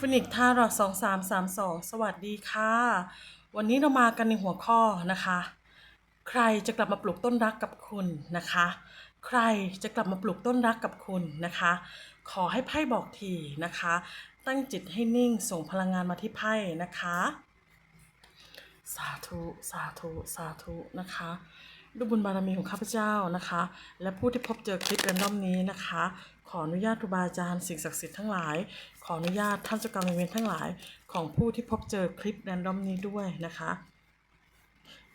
ฟินิกท่ารอสองสามสามสองสวัสดีค่ะ วันนี้เรามากันในหัวข้อนะคะ ใครจะกลับมาปลูกต้นรักกับคุณนะคะ ใครจะกลับมาปลูกต้นรักกับคุณนะคะ ขอให้ไพ่บอกทีนะคะ ตั้งจิตให้นิ่งส่งพลังงานมาที่ไพ่นะคะ สาธุ สาธุ สาธุนะคะ ด้วยบุญบารมีของข้าพเจ้านะคะ และผู้ที่พบเจอคลิปแรนดอมนี้นะคะ ขออนุญาตครูบาอาจารย์สิ่งศักดิ์สิทธิ์ทั้งหลาย ขออนุญาตท่านเจ้ากรรมนายเวรทั้งหลาย ของผู้ที่พบเจอคลิปแรนดอมนี้ด้วยนะคะ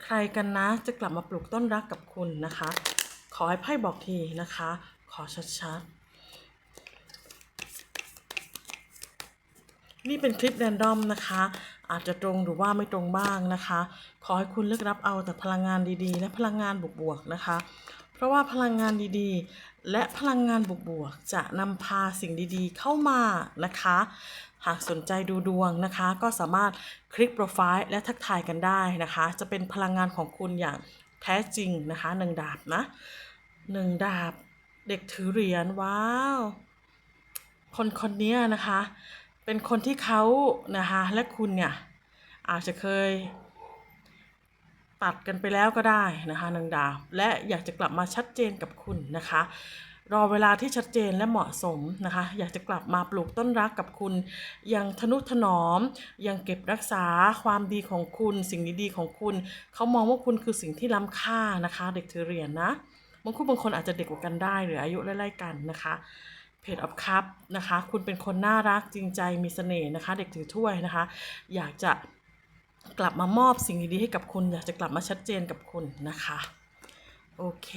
ใครกันนะจะกลับมาปลูกต้นรักกับคุณนะคะ ขอให้ไพ่บอกทีนะคะ ขอชัดๆนี่เป็นคลิปแรนดอมนะคะ อาจจะตรงหรือว่าไม่ตรงบ้างนะคะ ขอให้คุณเลือกรับเอาแต่พลังงานดีๆ และพลังงานบวกๆนะคะ เพราะว่าพลังงานดีๆ และพลังงานบวกๆจะนำพาสิ่งดีๆ เข้ามานะคะ หากสนใจดูดวงนะคะ ก็สามารถคลิกโปรไฟล์และทักทายกันได้นะคะ จะเป็นพลังงานของคุณอย่างแท้จริงนะคะหนึ่งดาบนะหนึ่งดาบเด็กถือเหรียญว้าว คนคนนี้นะคะ เป็นคนที่เขานะคะและคุณเนี่ยอาจจะเคยตัดกันไปแล้วก็ได้นะคะนางดาวและอยากจะกลับมาชัดเจนกับคุณนะคะ รอเวลาที่ชัดเจนและเหมาะสมนะคะ อยากจะกลับมาปลูกต้นรักกับคุณ ยังทนุถนอม ยังเก็บรักษาความดีของคุณ สิ่งดีๆของคุณ เขามองว่าคุณคือสิ่งที่ล้ำค่านะคะ เด็กถือเหรียญนะบางคู่บางคนอาจจะเด็กกว่ากันได้หรืออายุไล่ๆกันนะคะ เพจออฟคัพนะคะ คุณเป็นคนน่ารักจริงใจมีเสน่ห์นะคะ เด็กถือถ้วยนะคะ อยากจะกลับมามอบสิ่งดีๆให้กับคุณ อยากจะกลับมาชัดเจนกับคุณนะคะ โอเค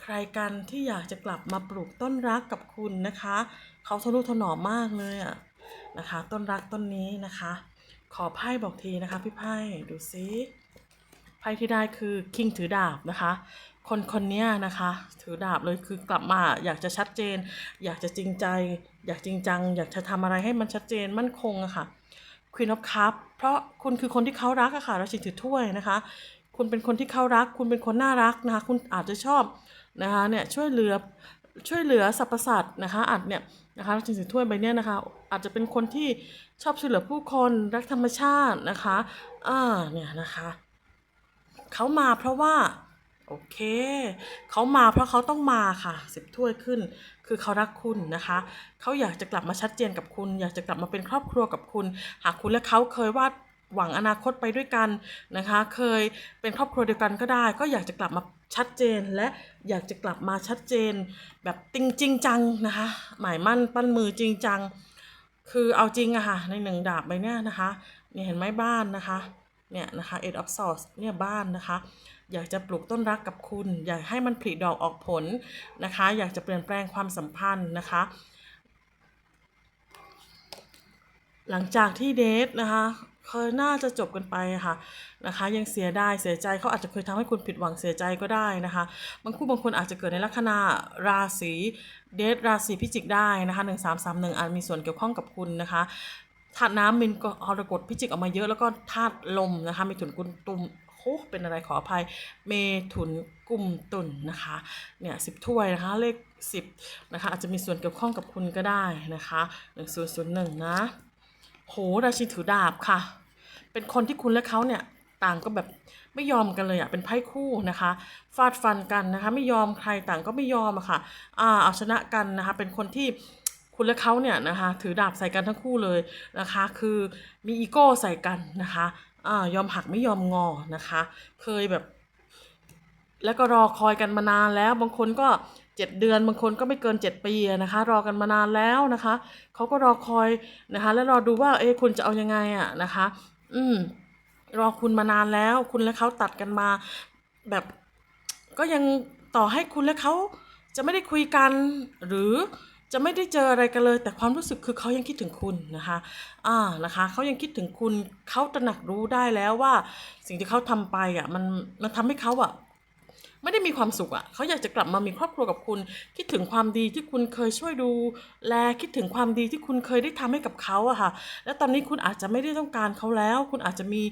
ใครกันที่อยากจะกลับมาปลูกต้นรักกับคุณนะคะ เขาทะนุถนอมมากเลยอะนะคะ ต้นรักต้นนี้นะคะ ขอไพ่บอกทีนะคะ พี่ไพ่ดูซิไพ่ที่ได้คือคิงถือดาบนะคะ คนคนนี้นะคะ ถือดาบเลยคือกลับมาอยากจะชัดเจน อยากจะจริงใจ อยากจริงจัง อยากจะทำอะไรให้มันชัดเจนมั่นคงอะค่ะ Queen of Cup เพราะคุณคือคนที่เขารักอะค่ะราชินีถือถ้วยนะคะ คุณเป็นคนที่เขารัก คุณเป็นคนน่ารักนะคะ คุณอาจจะชอบนะคะเนี่ยช่วยเหลือช่วยเหลือสรรพสัตว์นะคะอาจเนี่ยนะคะราชินีถือถ้วยใบเนี้ยนะคะ อาจจะเป็นคนที่ชอบช่วยเหลือผู้คนรักธรรมชาตินะคะอ่าเนี่ยนะคะเขามาเพราะว่า โอเคเขามาเพราะเขาต้องมาค่ะสิบถ้วยขึ้น คือเขารักคุณนะคะ เขาอยากจะกลับมาชัดเจนกับคุณ อยากจะกลับมาเป็นครอบครัวกับคุณ หากคุณและเขาเคยวาดหวังอนาคตไปด้วยกันนะคะ เคยเป็นครอบครัวเดียวกันก็ได้ ก็อยากจะกลับมาชัดเจนและอยากจะกลับมาชัดเจน แบบจริงจริงจังนะคะหมายมั่นปั้นมือจริงจัง คือเอาจริงอะค่ะในหนึ่งดาบใบเนี้ยนะคะเนี่ยเห็นไหมบ้านนะคะ เนี่ยนะคะ eight of swords เนี่ยบ้านนะคะ อยากจะปลูกต้นรักกับคุณ อยากให้มันผลิดอกออกผลนะคะ อยากจะเปลี่ยนแปลงความสัมพันธ์นะคะ หลังจากที่เดทนะคะเคยน่าจะจบกันไปค่ะนะคะ ยังเสียได้เสียใจเขาอาจจะเคยทำให้คุณผิดหวังเสียใจก็ได้นะคะ บางคู่บางคนอาจจะเกิดในลัคนาราศีเดทราศีพิจิกได้นะคะหนึ่งสามสามหนึ่งอาจมีส่วนเกี่ยวข้องกับคุณนะคะ ธาตุน้ำมินก็อรกฎพิจิกออกมาเยอะแล้วก็ธาตุลมนะคะมีถุนกุลตุมโอ้เป็นอะไรขออภัย เมถุนกุมตุนนะคะเนี่ยสิบถ้วยนะคะเลขสิบนะคะอาจจะมีส่วนเกี่ยวข้องกับคุณก็ได้นะคะหนึ่งศูนย์ศูนย์หนึ่งนะโหราชินถือดาบค่ะ เป็นคนที่คุณและเขาเนี่ยต่างก็แบบไม่ยอมกันเลยอะเป็นไพ่คู่นะคะฟาดฟันกันนะคะ ไม่ยอมใครต่างก็ไม่ยอมอะค่ะอ่าเอาชนะกันนะคะเป็นคนที่ คุณและเขาเนี่ยนะคะถือดาบใส่กันทั้งคู่เลยนะคะ คือมีอีโก้ใส่กันนะคะอ่ายอมหักไม่ยอมงอนะคะ เคยแบบ แล้วก็รอคอยกันมานานแล้ว บางคนก็เจ็ดเดือนบางคนก็ไม่เกินเจ็ดปีนะคะ รอกันมานานแล้วนะคะเขาก็รอคอยนะคะ แล้วรอดูว่าเอ๊คุณจะเอายังไงอะนะคะ อืมรอคุณมานานแล้ว คุณและเขาตัดกันมาแบบก็ยังต่อให้คุณและเขาจะไม่ได้คุยกันหรือ จะไม่ได้เจออะไรกันเลย แต่ความรู้สึกคือเขายังคิดถึงคุณนะคะอ่านะคะเขายังคิดถึงคุณเขาตระหนักรู้ได้แล้วว่า สิ่งที่เขาทำไปอะมันมันทำให้เขาอะไม่ได้มีความสุขอะ่ะเขาอยากจะกลับมามีครอบครัวกับคุณ คิดถึงความดีที่คุณเคยช่วยดู แลคิดถึงความดีที่คุณเคยได้ทำให้กับเขาอะค่ะ แล้วตอนนี้คุณอาจจะไม่ได้ต้องการเขาแล้ว คุณอาจจะมี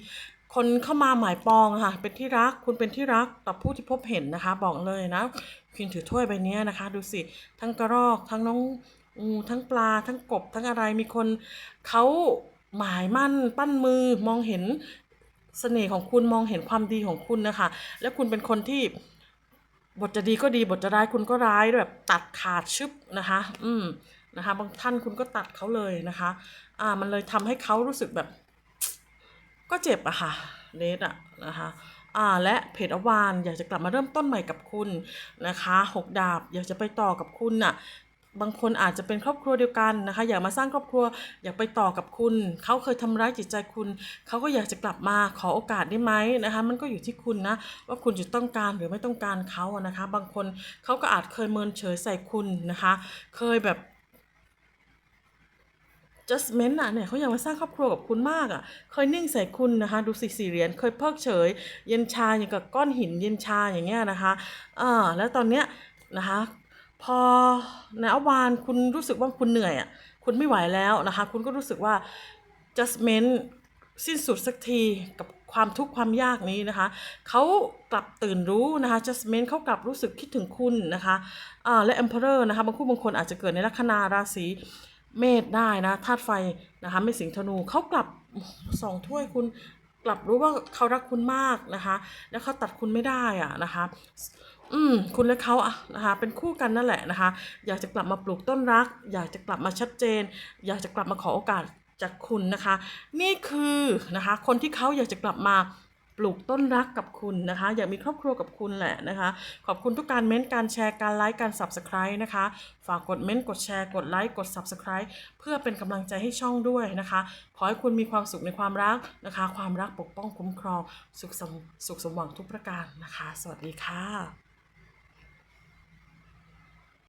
คนเข้ามาหมายปองอะค่ะ เป็นที่รักคุณเป็นที่รักต่อผู้ที่พบเห็นนะคะ บอกเลยนะคุณถือถ้วยใบเนี้ยนะคะ ดูสิ ทั้งกระรอกทั้งน้องอืมทั้งปลา ทั้งกบ ทั้งอะไรมีคนเขาหมายมั่นปั้นมือมองเห็นเสน่ห์ของคุณมองเห็นความดีของคุณนะคะ แล้วคุณเป็นคนที่บทจะดีก็ดีบทจะร้ายคุณก็ร้ายแบบตัดขาดชึบนะคะ อืมนะคะ บางท่านคุณก็ตัดเขาเลยนะคะ อ่า มันเลยทำให้เขารู้สึกแบบ ก็เจ็บอะค่ะเลสอะนะคะอ่าและเพจอวานอยากจะกลับมาเริ่มต้นใหม่กับคุณนะคะหกดาบอยากจะไปต่อกับคุณน่ะบางคนอาจจะเป็นครอบครัวเดียวกันนะคะ อยากมาสร้างครอบครัวอยากไปต่อกับคุณ เขาเคยทำร้ายจิตใจคุณ เขาก็อยากจะกลับมาขอโอกาสได้ไหมนะคะ มันก็อยู่ที่คุณนะ ว่าคุณจะต้องการหรือไม่ต้องการเขานะคะ บางคนเขาก็อาจเคยเมินเฉยใส่คุณนะคะ เคยแบบ judgment อะเนี่ยเขาอยากมาสร้างครอบครัวกับคุณมากอะ เคยนิ่งใส่คุณนะคะ ดูสิสี่เหรียญเคยเพิกเฉย เย็นชาอย่างกับก้อนหินเย็นชาอย่างเงี้ยนะคะอ่าแล้วตอนเนี้ยนะคะพอในอวานคุณรู้สึกว่าคุณเหนื่อยอะคุณไม่ไหวแล้วนะคะ คุณก็รู้สึกว่า judgment สิ้นสุดสักทีกับความทุกข์ความยากนี้นะคะ เขากลับตื่นรู้นะคะ judgment เขากลับรู้สึกคิดถึงคุณนะคะอ่าและ emperor นะคะบางคู่บางคนอาจจะเกิดในลัคนาราศี เมษได้นะธาตุไฟนะคะไม่สิงธนูเขากลับสองถ้วยคุณกลับรู้ว่าเขารักคุณมากนะคะ แล้วเขาตัดคุณไม่ได้อะนะคะ อืมคุณและเขาอะนะคะ เป็นคู่กันนั่นแหละนะคะ อยากจะกลับมาปลูกต้นรัก อยากจะกลับมาชัดเจน อยากจะกลับมาขอโอกาสจากคุณนะคะ นี่คือนะคะ คนที่เขาอยากจะกลับมา ปลูกต้นรักกับคุณนะคะ อยากมีครอบครัวกับคุณแหละนะคะ ขอบคุณทุกการเม้นต์การแชร์การไลค์การ subscribe นะคะ ฝากกดเม้นต์กดแชร์กดไลค์กด subscribe เพื่อเป็นกำลังใจให้ช่องด้วยนะคะ ขอให้คุณมีความสุขในความรักนะคะ ความรักปกป้องคุ้มครอง สุขสมสุขสมหวังทุกประการนะคะ สวัสดีค่ะ